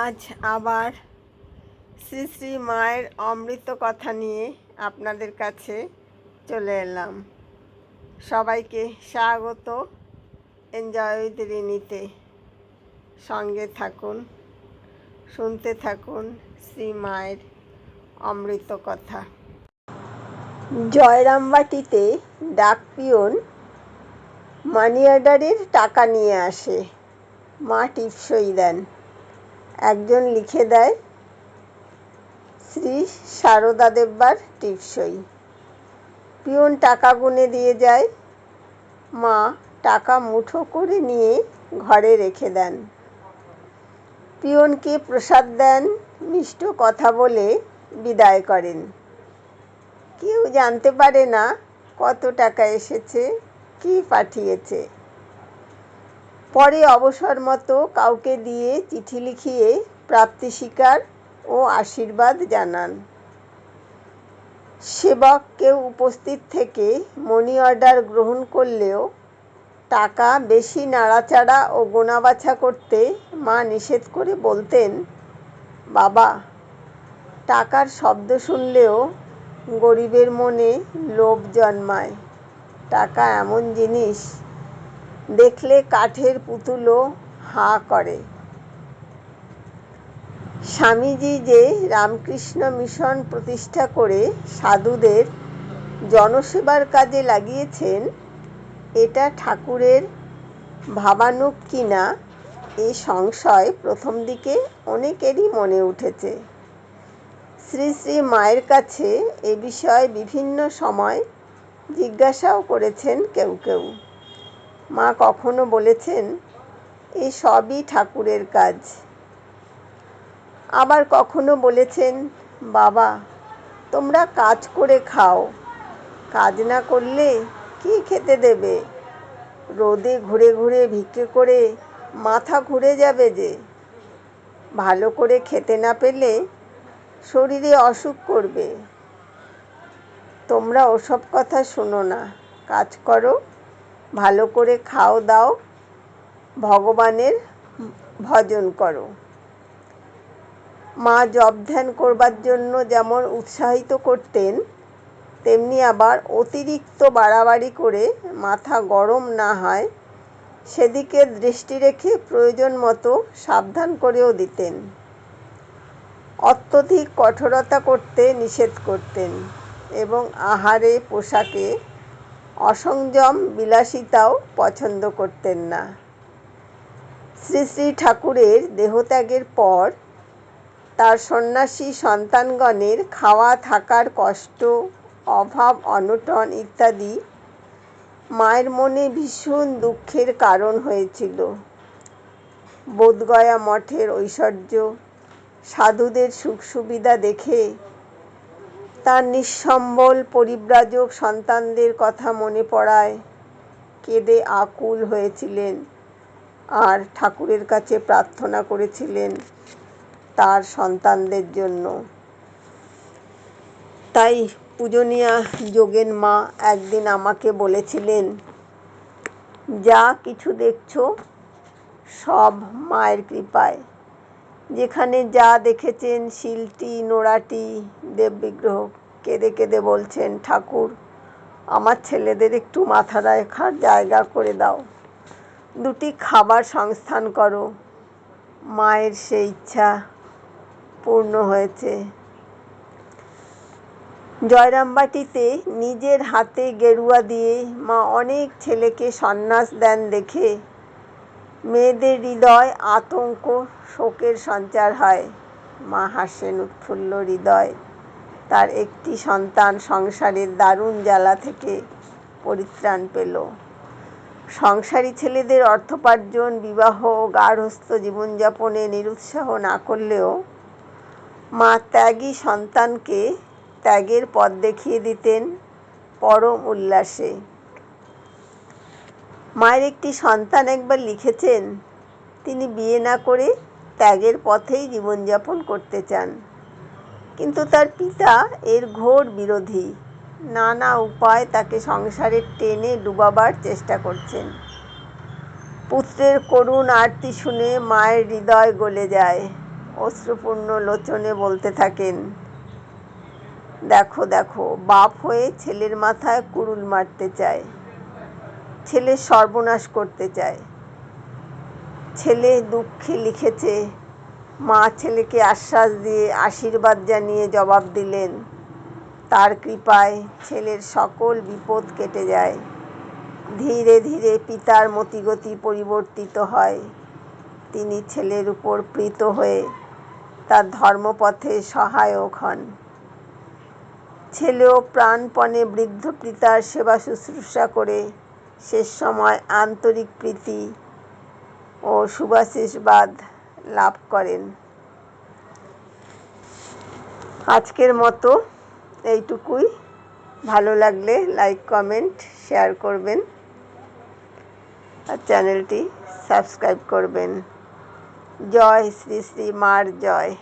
আজ আবার শ্রী শ্রী মায়ের অমৃত কথা নিয়ে আপনাদের কাছে চলে এলাম। সবাইকে স্বাগত। এনজয় উইথ সঙ্গে থাকুন, শুনতে থাকুন শ্রী মায়ের অমৃত কথা। জয়রামবাটিতে ডাক পিয়ন মানি অর্ডারের টাকা নিয়ে আসে। মা টিপসই দেন। একজন লিখে দেয়, শ্রী সারদা দেববার টিপসই। পিয়ন টাকা গুনে দিয়ে যায়, মা টাকা মুঠো করে নিয়ে ঘরে রেখে দেন। পিয়নকে প্রসাদ দেন, মিষ্ট কথা বলে বিদায় করেন। কেউ জানতে পারে না কত টাকা এসেছে, কি পাঠিয়েছে। পরে অবসর মতো কাউকে দিয়ে চিঠি লিখিয়ে প্রাপ্তি স্বীকার ও আশীর্বাদ জানান। সেবক কেউ উপস্থিত থেকে মনি অর্ডার গ্রহণ করলেও টাকা বেশি নাড়াচাড়া ও গোনাবাছা করতে মা নিষেধ করে বলতেন, বাবা, টাকার শব্দ শুনলেও গরিবের মনে লোভ জন্মায়। টাকা এমন জিনিস দেখলে কাঠের পুতুলও হাঁ করে। স্বামীজি যে রামকৃষ্ণ মিশন প্রতিষ্ঠা করে সাধুদের জনসেবার কাজে লাগিয়েছেন, এটা ঠাকুরের ভাবানুক কিনা এই সংশয় প্রথম দিকে অনেকেরই মনে উঠেছে। শ্রী শ্রী মায়ের কাছে এ বিষয়ে বিভিন্ন সময় জিজ্ঞাসাও করেছেন কেউ কেউ। মা কখনো বলেছেন এ সবই ঠাকুরের কাজ। আবার কখনো বলেছেন, বাবা, তোমরা কাজ করে খাও। কাজ না করলে কি খেতে দেবে? রোদে ঘুরে ঘুরে ভিক্ষে করে মাথা ঘুরে যাবে যে। ভালো করে খেতে না পেলে শরীরে অসুখ করবে। তোমরা ওসব কথা শোনো না। কাজ করো। ভালো করে খাও দাও, ভগবানের ভজন করো। মা জপ ধ্যান করবার জন্য যেমন উৎসাহিত করতেন, তেমনি আবার অতিরিক্ত বাড়াবাড়ি করে মাথা গরম না হয়, সেদিকে দৃষ্টি রেখে প্রয়োজন মতো সাবধান করেও দিতেন। অত্যধিক কঠোরতা করতে নিষেধ করতেন এবং আহারে পোশাকে অসংযম বিলাসিতাও পছন্দ করতেন না। শ্রী শ্রী ঠাকুরের দেহত্যাগের পর তার সন্ন্যাসী সন্তানগণের খাওয়া, থাকার কষ্ট, অভাব, অনটন ইত্যাদি মায়ের মনে ভীষণ দুঃখের কারণ হয়েছিল। বোধগয়া মঠের ঐশ্বর্য, সাধুদের সুখ সুবিধা দেখে তার নিঃসম্বল পরিব্রাজক সন্তানদের কথা মনে পড়ায়। কেঁদে আকুল হয়েছিলেন আর ঠাকুরের কাছে প্রার্থনা করেছিলেন তার সন্তানদের জন্য। তাই পূজনীয়া যোগেন মা একদিন আমাকে বলেছিলেন, যা কিছু দেখছ সব মায়ের কৃপায়। যেখানে যা দেখেছেন শিলটি, নোড়াটি, দেববিগ্রহ, কেঁদে কেঁদে বলছেন, ঠাকুর, আমার ছেলেদের একটু মাথা রাখার জায়গা করে দাও। দুটি খাবার সংস্থান করো। মায়ের সে ইচ্ছা পূর্ণ হয়েছে। জয়রামবাটিতে নিজের হাতে গেরুয়া দিয়ে মা অনেক ছেলেকে সন্ন্যাস দেন দেখে মেয়েদের হৃদয় আতঙ্ক, শোকের সঞ্চার হয়। মা হাসেন উৎফুল্ল হৃদয়। তার একটি সন্তান সংসারের দারুণ জ্বালা থেকে পরিত্রাণ পেল। সংসারী ছেলেদের অর্থোপার্জন, বিবাহ ও গার্হস্থ জীবনযাপনে নিরুৎসাহ না করলেও মা ত্যাগী সন্তানকে ত্যাগের পথ দেখিয়ে দিতেন পরম উল্লাসে। মায়ের একটি সন্তান একবার লিখেছেন, তিনি বিয়ে না করে ত্যাগের পথেই জীবনযাপন করতে চান। কিন্তু তার পিতা এর ঘোর বিরোধী। নানা উপায় তাকে সংসারের টেনে ডুবাবার চেষ্টা করছেন। পুত্রের করুণ আরতি শুনে মায়ের হৃদয় গলে যায়। অশ্রুপূর্ণ লোচনে বলতে থাকেন, দেখো দেখো, বাপ হয়ে ছেলের মাথায় কুড়ুল মারতে চায়। ছেলে সর্বনাশ করতে চায়। ছেলে দুঃখে লিখেছে, মা ছেলেকে আশ্বাস দিয়ে আশীর্বাদ জানিয়ে জবাব দিলেন, তার কৃপায় ছেলের সকল বিপদ কেটে যায়। ধীরে ধীরে পিতার মতিগতি পরিবর্তিত হয়। তিনি ছেলের উপর প্রীত হয়ে তার ধর্মপথে সহায়ক হন। ছেলেও প্রাণপণে বৃদ্ধ পিতার সেবা শুশ্রূষা করে শেষ সময় আন্তরিক প্রীতি ও সুভাশিসবাদ লাভ করেন। আজকের মতো এইটুকুই। ভালো লাগলে লাইক, কমেন্ট, শেয়ার করবেন আর চ্যানেলটি সাবস্ক্রাইব করবেন। জয় শ্রী শ্রী মার জয়।